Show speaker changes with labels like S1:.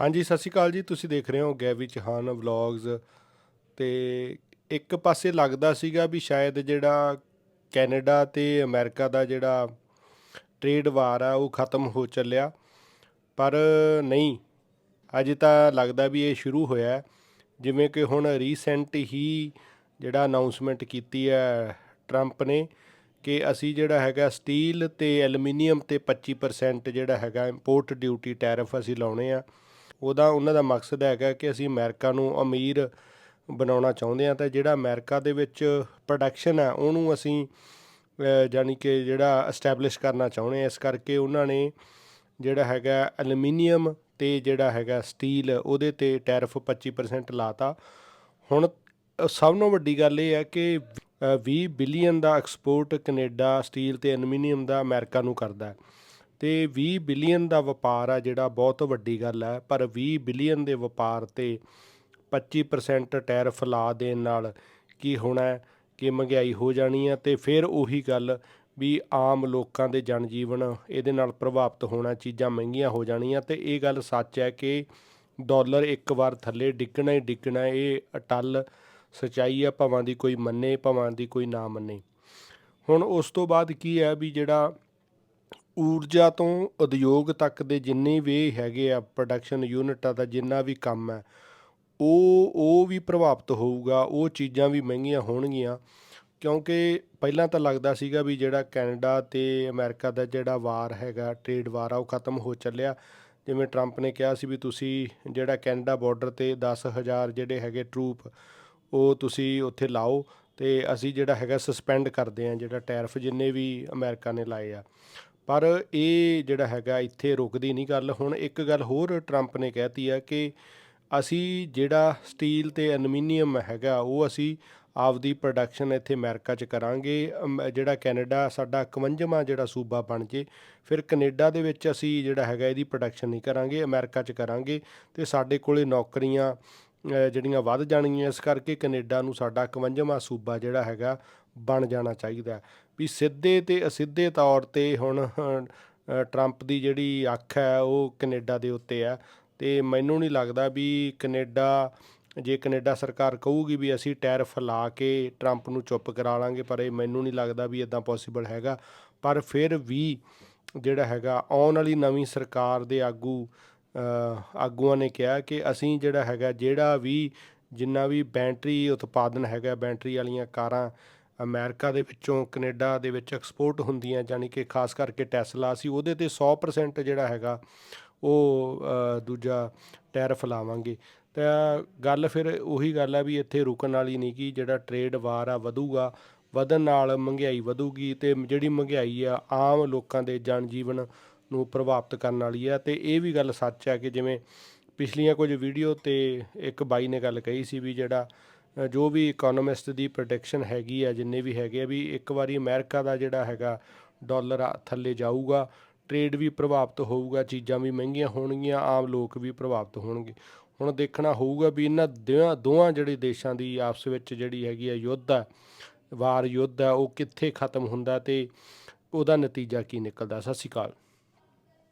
S1: ਹਾਂਜੀ, ਸਤਿ ਸ਼੍ਰੀ ਅਕਾਲ ਜੀ। ਤੁਸੀਂ ਦੇਖ ਰਹੇ ਹੋ ਗੈਵੀ ਚਹਾਨ ਵਲੌਗਸ ਤੇ ਇੱਕ ਪਾਸੇ ਲੱਗਦਾ ਸੀਗਾ ਵੀ ਸ਼ਾਇਦ ਜਿਹੜਾ ਕੈਨੇਡਾ ਤੇ ਅਮਰੀਕਾ ਦਾ ਜਿਹੜਾ ਟ੍ਰੇਡ ਵਾਰ ਆ, ਉਹ ਖਤਮ ਹੋ ਚੱਲਿਆ। ਪਰ ਨਹੀਂ, ਅਜੇ ਤਾਂ ਲੱਗਦਾ ਵੀ ਇਹ ਸ਼ੁਰੂ ਹੋਇਆ ਜਿਵੇਂ ਕਿ ਹੁਣ ਰੀਸੈਂਟ ਹੀ ਜਿਹੜਾ ਅਨਾਉਂਸਮੈਂਟ ਕੀਤੀ ਹੈ ਟਰੰਪ ਨੇ ਕਿ ਅਸੀਂ ਜਿਹੜਾ ਹੈਗਾ ਸਟੀਲ ਤੇ ਐਲੂਮੀਨੀਅਮ ਤੇ 25% ਜਿਹੜਾ ਹੈਗਾ ਇੰਪੋਰਟ ਡਿਊਟੀ ਟੈਰਿਫ ਅਸੀਂ ਲਾਉਣੇ ਆ। ਉਹਦਾ ਉਹਨਾਂ ਦਾ ਮਕਸਦ ਹੈਗਾ ਕਿ ਅਸੀਂ ਅਮਰੀਕਾ ਨੂੰ ਅਮੀਰ ਬਣਾਉਣਾ ਚਾਹੁੰਦੇ ਆ ਤਾਂ ਜਿਹੜਾ ਅਮਰੀਕਾ ਦੇ ਵਿੱਚ ਪ੍ਰੋਡਕਸ਼ਨ ਹੈ ਉਹਨੂੰ ਅਸੀਂ ਅ, ਜਾਣੀ ਕਿ ਜਿਹੜਾ ਐਸਟੈਬਲਿਸ਼ ਕਰਨਾ ਚਾਹੁੰਦੇ ਆ ਇਸ ਕਰਕੇ ਉਹਨਾਂ ਨੇ ਜਿਹੜਾ ਹੈਗਾ ਐਲੂਮੀਨੀਅਮ ਤੇ ਜਿਹੜਾ ਹੈਗਾ ਸਟੀਲ ਉਹਦੇ ਤੇ ਟੈਰਿਫ 25% ਲਾਤਾ। ਹੁਣ ਸਭ ਤੋਂ ਵੱਡੀ ਗੱਲ ਇਹ ਹੈ ਕਿ ਅ, 20 ਬਿਲੀਅਨ ਦਾ ਐਕਸਪੋਰਟ ਕੈਨੇਡਾ ਸਟੀਲ ਤੇ ਐਲੂਮੀਨੀਅਮ ਦਾ ਅਮਰੀਕਾ ਨੂੰ ਕਰਦਾ ਹੈ। ਤੇ 20 ਬਿਲੀਅਨ ਦਾ ਵਪਾਰ ਆ, ਜਿਹੜਾ ਬਹੁਤ ਵੱਡੀ ਗੱਲ ਹੈ ਪਰ 20 ਬਿਲੀਅਨ ਦੇ ਵਪਾਰ ਤੇ 25% ਟੈਰਿਫ ਲਾ ਦੇਣ ਨਾਲ ਕੀ ਹੋਣਾ ਕਿ ਮਹਿੰਗਾਈ ਹੋ ਜਾਣੀ ਹੈ ਤੇ ਫਿਰ ਉਹੀ ਗੱਲ ਵੀ ਆਮ ਲੋਕਾਂ ਦੇ ਜਨਜੀਵਨ ਇਹਦੇ ਨਾਲ ਪ੍ਰਭਾਵਿਤ ਹੋਣਾ, ਚੀਜ਼ਾਂ ਮਹਿੰਗੀਆਂ ਹੋ ਜਾਣੀਆਂ, ਤੇ ਇਹ ਗੱਲ ਸੱਚ ਹੈ ਕਿ ਡਾਲਰ ਇੱਕ ਵਾਰ ਥੱਲੇ ਡਿੱਗਣਾ ਹੀ ਡਿੱਗਣਾ, ਇਹ ਅਟਲ ਸਚਾਈ ਹੈ ਭਾਵਾਂ ਦੀ ਕੋਈ ਮੰਨੇ, ਭਾਵਾਂ ਦੀ ਕੋਈ ਨਾ ਮੰਨੇ। ਹੁਣ ਉਸ ਤੋਂ ਬਾਅਦ ਕੀ ਹੈ ਵੀ ਜਿਹੜਾ ਊਰਜਾ ਤੋਂ ਉਦਯੋਗ ਤੱਕ ਦੇ ਜਿੰਨੇ ਵੀ ਹੈਗੇ ਆ ਪ੍ਰੋਡਕਸ਼ਨ ਯੂਨਿਟਾਂ ਦਾ ਜਿੰਨਾ ਵੀ ਕੰਮ ਹੈ, ਉਹ ਉਹ ਵੀ ਪ੍ਰਭਾਵਿਤ ਹੋਊਗਾ, ਉਹ ਚੀਜ਼ਾਂ ਵੀ ਮਹਿੰਗੀਆਂ ਹੋਣਗੀਆਂ। ਕਿਉਂਕਿ ਪਹਿਲਾਂ ਤਾਂ ਲੱਗਦਾ ਸੀਗਾ ਵੀ ਜਿਹੜਾ ਕੈਨੇਡਾ ਤੇ ਅਮਰੀਕਾ ਦਾ ਜਿਹੜਾ ਵਾਰ ਹੈਗਾ ਟ੍ਰੇਡ ਵਾਰ ਆ, ਉਹ ਖਤਮ ਹੋ ਚੱਲਿਆ। ਜਿਵੇਂ ਟਰੰਪ ਨੇ ਕਿਹਾ ਸੀ ਵੀ ਤੁਸੀਂ ਜਿਹੜਾ ਕੈਨੇਡਾ ਬਾਰਡਰ ਤੇ 10000 ਜਿਹੜੇ ਹੈਗੇ ਟਰੂਪ ਉਹ ਤੁਸੀਂ ਉੱਥੇ ਲਾਓ ਤੇ ਅਸੀਂ ਜਿਹੜਾ ਹੈਗਾ ਸਸਪੈਂਡ ਕਰਦੇ ਆ ਜਿਹੜਾ ਟੈਰਫ ਜਿੰਨੇ ਵੀ ਅਮਰੀਕਾ ਨੇ ਲਾਏ ਆ। ਪਰ ਇਹ ਜਿਹੜਾ ਹੈਗਾ, ਇੱਥੇ ਰੁਕਦੀ ਨਹੀਂ ਗੱਲ। ਹੁਣ ਇੱਕ ਗੱਲ ਹੋਰ ਟਰੰਪ ਨੇ ਕਹਿਤੀ ਆ ਕਿ ਅਸੀਂ ਜਿਹੜਾ ਸਟੀਲ ਤੇ ਐਲੂਮੀਨੀਅਮ ਹੈਗਾ, ਉਹ ਅਸੀਂ ਆਪਦੀ ਪ੍ਰੋਡਕਸ਼ਨ ਇੱਥੇ ਅਮਰੀਕਾ 'ਚ ਕਰਾਂਗੇ। ਅਮ- ਜਿਹੜਾ ਕੈਨੇਡਾ ਸਾਡਾ 51ਵਾਂ ਜਿਹੜਾ ਸੂਬਾ ਬਣ ਜੇ, ਫਿਰ ਕੈਨੇਡਾ ਦੇ ਵਿੱਚ ਅਸੀਂ ਜਿਹੜਾ ਹੈਗਾ ਇਹਦੀ ਪ੍ਰੋਡਕਸ਼ਨ ਨਹੀਂ ਕਰਾਂਗੇ, ਅਮਰੀਕਾ 'ਚ ਕਰਾਂਗੇ ਤੇ ਸਾਡੇ ਕੋਲੇ ਨੌਕਰੀਆਂ ਜਿਹੜੀਆਂ ਵੱਧ ਜਾਣਗੀਆਂ, ਇਸ ਕਰਕੇ ਕੈਨੇਡਾ ਨੂੰ ਸਾਡਾ 51ਵਾਂ ਸੂਬਾ ਜਿਹੜਾ ਹੈਗਾ ਬਣ ਜਾਣਾ ਚਾਹੀਦਾ। ਵੀ ਸਿੱਧੇ ਤੇ ਅਸਿੱਧੇ ਤੌਰ ਤੇ ਹੁਣ ਟਰੰਪ ਦੀ ਜਿਹੜੀ ਅੱਖ ਹੈ, ਉਹ ਕੈਨੇਡਾ ਦੇ ਉੱਤੇ ਹੈ। ਤੇ ਮੈਨੂੰ ਨਹੀਂ ਲੱਗਦਾ ਵੀ ਕੈਨੇਡਾ, ਜੇ ਕੈਨੇਡਾ ਸਰਕਾਰ ਕਹੂਗੀ ਵੀ ਅਸੀਂ ਟੈਰਿਫ ਲਾ ਕੇ ਟਰੰਪ ਨੂੰ ਚੁੱਪ ਕਰਾ ਲਾਂਗੇ, ਪਰ ਇਹ ਮੈਨੂੰ ਨਹੀਂ ਲੱਗਦਾ ਵੀ ਇਦਾਂ ਪੋਸੀਬਲ ਹੈਗਾ। ਪਰ ਫਿਰ ਵੀ ਜਿਹੜਾ ਹੈਗਾ, ਆਉਣ ਵਾਲੀ ਨਵੀਂ ਸਰਕਾਰ ਦੇ ਆਗੂ ਆਗੂਆਂ ਨੇ ਕਿਹਾ ਕਿ ਅਸੀਂ ਜਿਹੜਾ ਹੈਗਾ, ਜਿਹੜਾ ਵੀ ਜਿੰਨਾ ਵੀ ਬੈਟਰੀ ਉਤਪਾਦਨ ਹੈਗਾ, ਬੈਟਰੀ ਵਾਲੀਆਂ ਕਾਰਾਂ ਅਮਰੀਕਾ ਦੇ ਵਿੱਚੋਂ, ਕੈਨੇਡਾ ਦੇ ਵਿੱਚ ਐਕਸਪੋਰਟ ਹੁੰਦੀਆਂ ਜਾਨੀ ਕਿ ਖਾਸ ਕਰਕੇ ਟੈਸਲਾ ਸੀ, ਉਹਦੇ ਤੇ 100% ਜਿਹੜਾ ਹੈਗਾ, ਉਹ ਦੂਜਾ ਟੈਰਿਫ ਲਾਵਾਂਗੇ। ਤਾਂ ਗੱਲ ਫਿਰ ਉਹੀ ਗੱਲ ਹੈ ਵੀ ਇੱਥੇ ਰੁਕਣ ਵਾਲੀ ਨਹੀਂ ਕਿ ਜਿਹੜਾ ਟ੍ਰੇਡ ਵਾਰ ਆ ਵਧੂਗਾ, ਵਧਣ ਨਾਲ ਮਹਿੰਗਾਈ ਵਧੂਗੀ ਤੇ ਜਿਹੜੀ ਮਹਿੰਗਾਈ ਆ, ਆਮ ਲੋਕਾਂ ਦੇ ਜਨ ਜੀਵਨ ਨੂੰ ਪ੍ਰਭਾਵਿਤ ਕਰਨ ਵਾਲੀ ਆ। ਤੇ ਇਹ ਵੀ ਗੱਲ ਸੱਚ ਹੈ ਕਿ ਜਿਵੇਂ ਪਿਛਲੀਆਂ ਕੁਝ ਵੀਡੀਓ ਤੇ ਇੱਕ ਬਾਈ ਨੇ ਗੱਲ ਕਹੀ ਸੀ ਵੀ ਜਿਹੜਾ ਜੋ ਵੀ ਇਕਨੋਮਿਸਟ ਦੀ ਪ੍ਰੈਡਿਕਸ਼ਨ ਹੈਗੀ ਆ, ਜਿੰਨੇ ਵੀ ਹੈਗੇ ਆ, ਵੀ ਇੱਕ ਵਾਰੀ ਅਮਰੀਕਾ ਦਾ ਜਿਹੜਾ ਹੈਗਾ ਡਾਲਰ ਆ, ਥੱਲੇ ਜਾਊਗਾ ਟ੍ਰੇਡ ਵੀ ਪ੍ਰਭਾਵਿਤ ਹੋਊਗਾ, ਚੀਜ਼ਾਂ ਵੀ ਮਹਿੰਗੀਆਂ ਹੋਣਗੀਆਂ, ਆਮ ਲੋਕ ਵੀ ਪ੍ਰਭਾਵਿਤ ਹੋਣਗੇ। ਹੁਣ ਦੇਖਣਾ ਹੋਊਗਾ ਵੀ ਇਹਨਾਂ ਦੋਹਾਂ ਦੋਹਾਂ ਜਿਹੜੇ ਦੇਸ਼ਾਂ ਦੀ ਆਪਸ ਵਿੱਚ ਜਿਹੜੀ ਹੈਗੀ ਆ ਯੁੱਧ ਆ, ਵਾਰ ਯੁੱਧ ਆ, ਉਹ ਕਿੱਥੇ ਖਤਮ ਹੁੰਦਾ ਤੇ ਉਹਦਾ ਨਤੀਜਾ ਕੀ ਨਿਕਲਦਾ। ਸਤਿ ਸ਼੍ਰੀ ਅਕਾਲ।